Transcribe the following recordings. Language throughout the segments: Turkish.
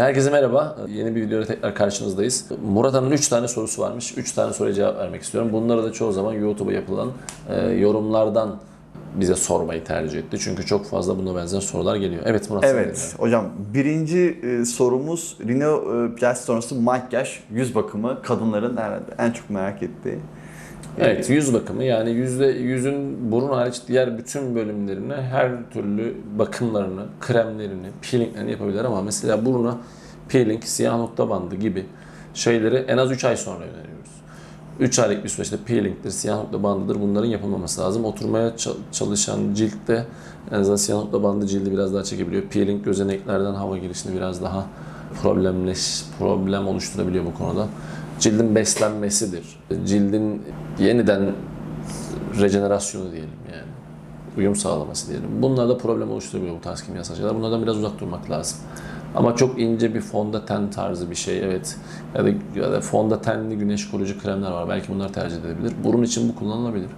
Herkese merhaba. Yeni bir videoda tekrar karşınızdayız. Murat Han'ın 3 tane sorusu varmış. 3 tane soruya cevap vermek istiyorum. Bunları da çoğu zaman YouTube'a yapılan e, yorumlardan bize sormayı tercih etti. Çünkü çok fazla buna benzer sorular geliyor. Evet Murat Evet hocam birinci e, sorumuz rinoplasti sonrası makyaj, yüz bakımı kadınların herhalde en çok merak ettiği. Evet yüz bakımı yani yüzde yüzün burun hariç diğer bütün bölümlerine her türlü bakımlarını, kremlerini, peelinglerini yapabilir ama mesela buruna peeling, siyah nokta bandı gibi şeyleri en az 3 ay sonra öneriyoruz. 3 aylık bir süreçte peelingdir, siyah nokta bandıdır bunların yapılmaması lazım. Oturmaya ça- çalışan ciltte en azından siyah nokta bandı cildi biraz daha çekebiliyor. Peeling gözeneklerden hava girişini biraz daha problemleş, problem oluşturabiliyor bu konuda. Cildin beslenmesidir. Cildin yeniden rejenerasyonu diyelim yani. Uyum sağlaması diyelim. Bunlar da problem oluşturabiliyor bu tarz kimyasal şeyler. Bunlardan biraz uzak durmak lazım. Ama çok ince bir fondöten tarzı bir şey evet. Ya da, ya da fondötenli güneş koruyucu kremler var. Belki bunlar tercih edilebilir. Burun için bu kullanılabilir.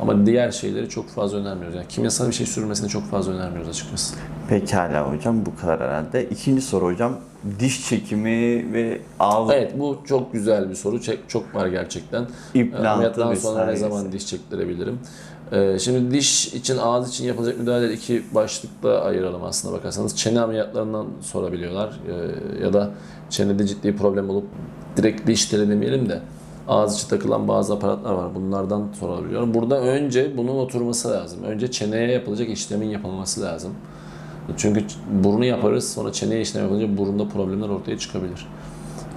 Ama diğer şeyleri çok fazla önermiyoruz. Yani kimyasal bir şey sürmesini çok fazla önermiyoruz açıkçası. Pekala hocam bu kadar herhalde. İkinci soru hocam diş çekimi ve ağız Evet bu çok güzel bir soru. Çok, var gerçekten. İmplantı Ameliyattan sonra ne zaman diş çektirebilirim? Ee, şimdi diş için, ağız için yapılacak müdahaleleri iki başlıkta ayıralım aslında bakarsanız. Çene ameliyatlarından sorabiliyorlar. Ee, ya da çenede ciddi problem olup direkt diş teli demeyelim de ağız içi takılan bazı aparatlar var. Bunlardan sorabiliyorlar. Burada önce bunun oturması lazım. Önce çeneye yapılacak işlemin yapılması lazım. Çünkü burnu yaparız sonra çeneye işlem yapınca burunda problemler ortaya çıkabilir.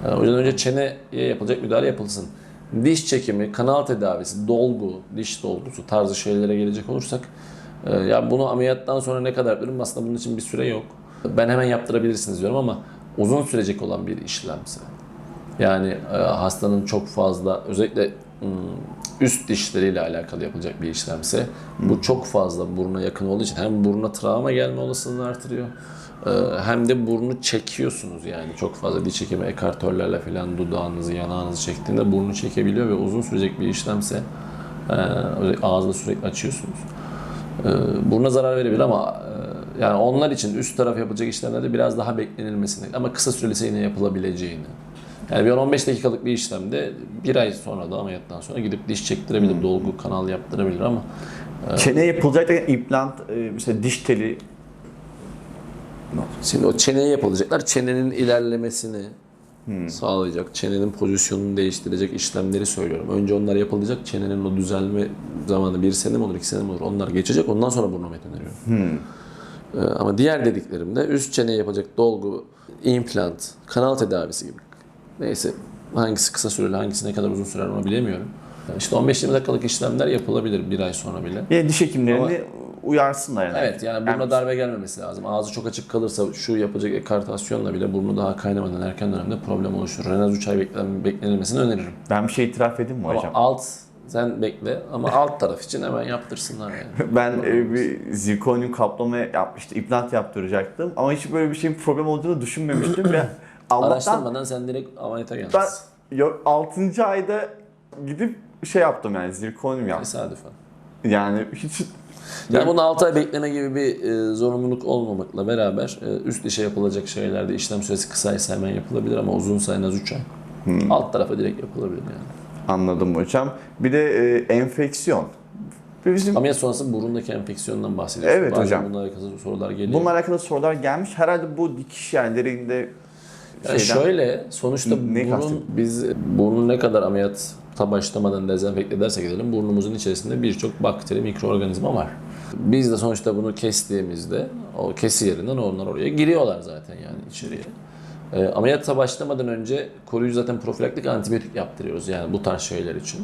Yani o yüzden önce çeneye yapılacak müdahale yapılsın. Diş çekimi, kanal tedavisi, dolgu, diş dolgusu tarzı şeylere gelecek olursak e, ya bunu ameliyattan sonra ne kadar yapıyorum aslında bunun için bir süre yok. Ben hemen yaptırabilirsiniz diyorum ama uzun sürecek olan bir işlemse. Yani e, hastanın çok fazla özellikle üst dişleriyle alakalı yapılacak bir işlemse bu çok fazla buruna yakın olduğu için hem buruna travma gelme olasılığını artırıyor e, hem de burnu çekiyorsunuz yani çok fazla diş çekimi ekartörlerle falan dudağınızı yanağınızı çektiğinde burnu çekebiliyor ve uzun sürecek bir işlemse e, ağzını sürekli açıyorsunuz. E, buruna zarar verebilir ama yani onlar için üst taraf yapılacak işlemlerde biraz daha beklenilmesini ama kısa süreli yine yapılabileceğini. Yani bir 15 dakikalık bir işlemde bir ay sonra da ameliyattan sonra gidip diş çektirebilir, dolgu kanal yaptırabilir ama çene yapılacak da implant e, mesela diş teli Şimdi o çeneye yapılacaklar. Çenenin ilerlemesini sağlayacak. Çenenin pozisyonunu değiştirecek işlemleri söylüyorum. Önce onlar yapılacak. Çenenin o düzelme zamanı bir sene mi olur, iki sene mi olur? Onlar geçecek. Ondan sonra burnu ameliyat öneriyorum. Ee, ama diğer dediklerimde üst çeneye yapacak dolgu, implant, kanal tedavisi gibi. Neyse hangisi kısa süreli, hangisi ne kadar uzun sürer onu bilemiyorum. Yani işte 15-20 dakikalık işlemler yapılabilir bir ay sonra bile. yine diş hekimlerini uyarsınlar yani. Evet yani burnuna darbe gelmemesi lazım. Ağzı çok açık kalırsa şu yapacak ekartasyonla bile burnu daha kaynamadan erken dönemde problem oluşturur. En az 3 ay beklen, beklenilmesini öneririm. Ben bir şey itiraf edeyim mi Ama hocam? alt sen bekle ama alt taraf için hemen yaptırsınlar yani. Ben e, bir zirkonyum kaplama yapmıştım, implant yaptıracaktım ama hiç böyle bir şeyin problem olduğunu düşünmemiştim ve Allah'tan Araştırmadan sen direkt ameliyata ben gelmişsin. yok 6. ayda gidip şey yaptım yani zirkonyum yaptım. Tesadüfen. Yani hiç Yani bunun 6 ay bekleme gibi bir e, zorunluluk olmamakla beraber e, üst dişe yapılacak şeylerde işlem süresi kısaysa hemen yapılabilir ama uzunsa en az 3 ay. Alt tarafa direkt yapılabilir yani. anladım hocam. Bir de e, enfeksiyon. Bizim Ameliyat sonrası burundaki enfeksiyondan bahsediyorsun. Evet Bazen hocam. bununla alakalı sorular geliyor. bununla alakalı sorular gelmiş. Herhalde bu dikiş yerlerinde Yani şeyden şöyle sonuçta Ne burun biz burnu ne kadar ameliyatta başlamadan dezenfekte edersek edelim burnumuzun içerisinde birçok bakteri, mikroorganizma var. Biz de sonuçta bunu kestiğimizde o kesi yerinden onlar oraya giriyorlar zaten yani içeriye. E, ameliyata başlamadan önce koruyucu zaten profilaktik antibiyotik yaptırıyoruz yani bu tarz şeyler için.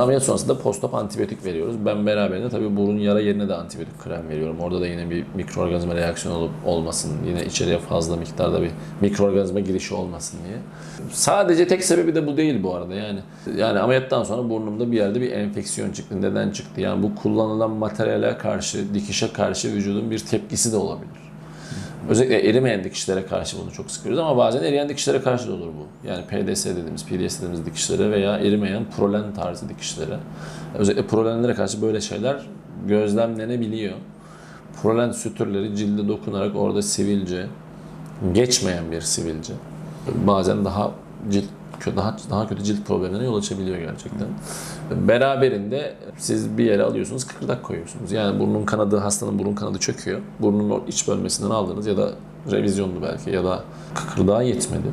Ameliyat sonrasında postop antibiyotik veriyoruz. Ben beraberinde tabii burun yara yerine de antibiyotik krem veriyorum. Orada da yine bir mikroorganizma reaksiyonu olup olmasın. Yine içeriye fazla miktarda bir mikroorganizma girişi olmasın diye. Sadece tek sebebi de bu değil bu arada yani. Yani ameliyattan sonra burnumda bir yerde bir enfeksiyon çıktı. Neden çıktı? Yani bu kullanılan materyale karşı, dikişe karşı vücudun bir tepkisi de olabilir. Özellikle erimeyen dikişlere karşı bunu çok sıkıyoruz ama bazen eriyen dikişlere karşı da olur bu. Yani PDS dediğimiz, PDS dediğimiz dikişlere veya erimeyen prolen tarzı dikişlere. Özellikle prolenlere karşı böyle şeyler gözlemlenebiliyor. Prolen sütürleri cilde dokunarak orada sivilce, geçmeyen bir sivilce bazen daha cilt daha daha kötü cilt problemlerine yol açabiliyor gerçekten. Beraberinde siz bir yere alıyorsunuz, kıkırdak koyuyorsunuz. Yani burnun kanadı, hastanın burun kanadı çöküyor. Burnun iç bölmesinden aldınız ya da revizyonlu belki ya da kıkırdağa yetmedi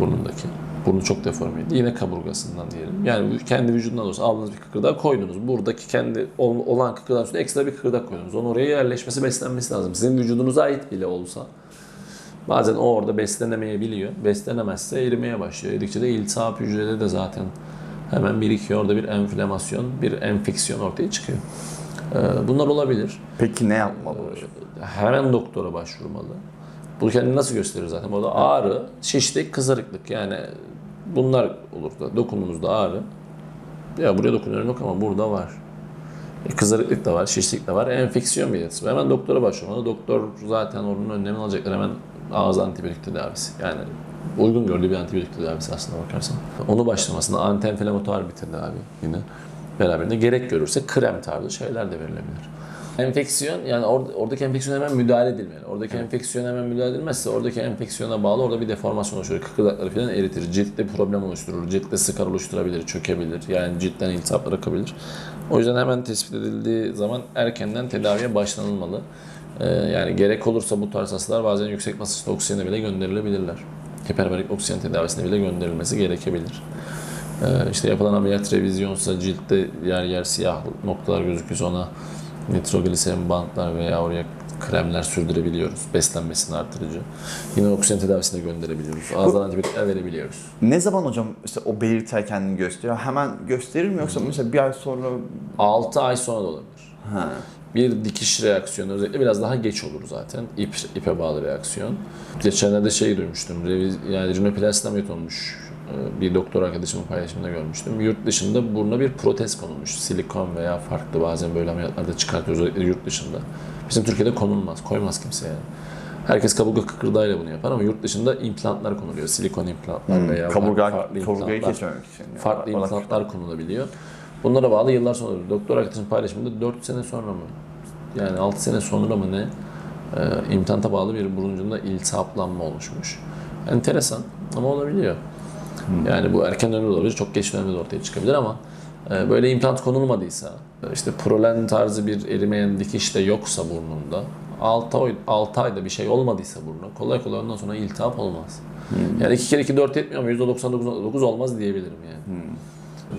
burnundaki. Burnu çok deformeydi. Yine kaburgasından diyelim. Yani kendi vücudundan olsa aldığınız bir kıkırdağı koydunuz. Buradaki kendi ol- olan kıkırdağın üstüne ekstra bir kıkırdak koydunuz. Onun oraya yerleşmesi, beslenmesi lazım. Sizin vücudunuza ait bile olsa Bazen o orada beslenemeyebiliyor. Beslenemezse erimeye başlıyor. Eridikçe de iltihap hücreleri de zaten hemen birikiyor. Orada bir enflamasyon, bir enfeksiyon ortaya çıkıyor. Ee, Bunlar olabilir. Peki ne yapmalı hocam? Hemen doktora başvurmalı. Bu kendini nasıl gösterir zaten? Orada ağrı, şişlik, kızarıklık. Yani bunlar olur da dokunduğunuzda ağrı. Ya buraya dokunuyorum yok ama burada var. E, kızarıklık da var, şişlik de var. Enfeksiyon belirtisi. Hemen doktora başvurmalı. Doktor zaten onun önlemini alacaklar. Hemen ağız antibiyotik tedavisi. Yani uygun gördüğü bir antibiyotik tedavisi aslında bakarsan. Onu başlamasında anti-enflamatuar bir tedavi yine. Beraberinde gerek görürse krem tarzı şeyler de verilebilir. Enfeksiyon yani or- oradaki enfeksiyona hemen müdahale edilmeli. Oradaki enfeksiyona hemen müdahale edilmezse oradaki enfeksiyona bağlı orada bir deformasyon oluşturur. Kıkırdakları falan eritir. Ciltte problem oluşturur. Ciltte sıkar oluşturabilir, çökebilir. Yani ciltten iltihap bırakabilir. O yüzden hemen tespit edildiği zaman erkenden tedaviye başlanılmalı. Ee, yani gerek olursa bu tarz hastalar bazen yüksek basınçlı oksijene bile gönderilebilirler. Hiperbarik oksijen tedavisine bile gönderilmesi gerekebilir. Ee, işte yapılan ameliyat revizyonsa ciltte yer yer siyah noktalar gözüküyorsa ona nitrogliserin bantlar veya oraya kremler sürdürebiliyoruz. Beslenmesini artırıcı. Yine oksijen tedavisine gönderebiliyoruz. Ağızdan antibiyotikler verebiliyoruz. Ne zaman hocam işte o belirtiler kendini gösteriyor? Hemen gösterir mi yoksa mesela bir ay sonra 6 ay sonra da olabilir. ha. Bir dikiş reaksiyonu özellikle biraz daha geç olur zaten. İp, ipe bağlı reaksiyon. Geçenlerde şey duymuştum. Reviz, yani rinoplasti ameliyat olmuş. Ee, Bir doktor arkadaşımın paylaşımında görmüştüm. Yurt dışında buruna bir protez konulmuş. Silikon veya farklı bazen böyle ameliyatlarda çıkartıyoruz yurt dışında. Bizim Türkiye'de konulmaz. Koymaz kimse yani. Herkes kaburga kıkırdağıyla bunu yapar ama yurt dışında implantlar konuluyor. Silikon implantlar veya kaburga, farklı kaburgayı implantlar için. yani. farklı Bana- implantlar konulabiliyor. Bunlara bağlı yıllar sonra. Doktor arkadaşım paylaşımında 4 sene sonra mı? Yani 6 sene sonra mı ne? E, implanta bağlı bir buruncunda iltihaplanma oluşmuş. Enteresan ama olabiliyor. Yani bu erken dönemde de olabilir, çok geç dönemde de ortaya çıkabilir ama e, böyle implant konulmadıysa, e, işte prolen tarzı bir erimeyen dikiş de yoksa burnunda, 6 ay, 6 ayda bir şey olmadıysa burnuna, kolay kolay ondan sonra iltihap olmaz. Yani 2 kere 2 4 etmiyor ama %99.9 olmaz diyebilirim yani.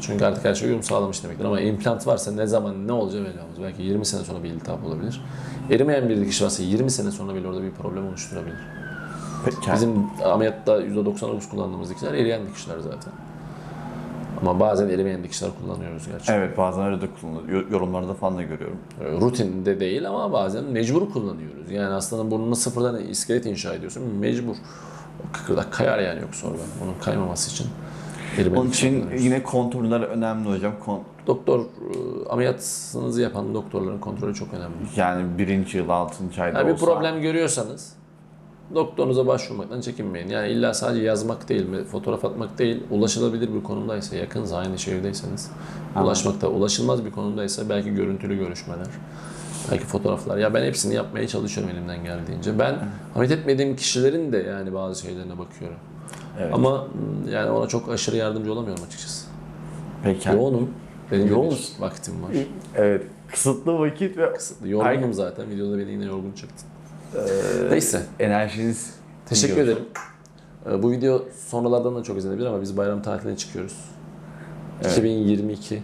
Çünkü artık her şey uyum sağlamış demektir ama implant varsa ne zaman ne olacağı belli olmaz. Belki 20 sene sonra bir iltihap olabilir. Erimeyen bir dikiş varsa 20 sene sonra bile orada bir problem oluşturabilir. Peki. Bizim ameliyatta %99 kullandığımız dikişler eriyen dikişler zaten. Ama bazen erimeyen dikişler kullanıyoruz gerçekten. Evet bazen öyle de kullanılıyor. Yorumlarda falan da görüyorum. Ee, Rutinde değil ama bazen mecbur kullanıyoruz. Yani hastanın burnuna sıfırdan iskelet inşa ediyorsun. Mecbur. O kıkırdak kayar yani yoksa orada. Onun kaymaması için. Onun için kullanıyoruz. yine kontroller önemli hocam. Kon- Doktor, e, ameliyatınızı yapan doktorların kontrolü çok önemli. yani birinci yıl, altıncı ayda Yani bir olsa. problem görüyorsanız doktorunuza başvurmaktan çekinmeyin. Yani illa sadece yazmak değil, fotoğraf atmak değil, ulaşılabilir bir konumdaysa, yakınsa, aynı şehirdeyseniz, ulaşmakta, ulaşılmaz bir konumdaysa belki görüntülü görüşmeler, belki fotoğraflar. Ya ben hepsini yapmaya çalışıyorum elimden geldiğince. Ben ameliyat etmediğim kişilerin de yani bazı şeylerine bakıyorum. Evet. Ama mm, yani ona çok aşırı yardımcı olamıyorum açıkçası. Peki. Yoğunum. Benim bir vaktim var. Evet. Kısıtlı vakit ve Yorgunum zaten. Videoda beni yine yorgun çıktın. Eee, Neyse. enerjiniz Teşekkür ederim. Ee, Bu video sonralardan da çok izlenebilir ama biz bayram tatiline çıkıyoruz. Evet. 2022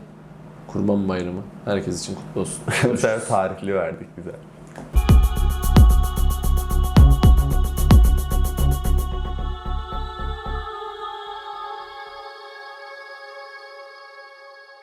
Kurban Bayramı. Herkes için kutlu olsun. Bu sefer tarihli verdik güzel.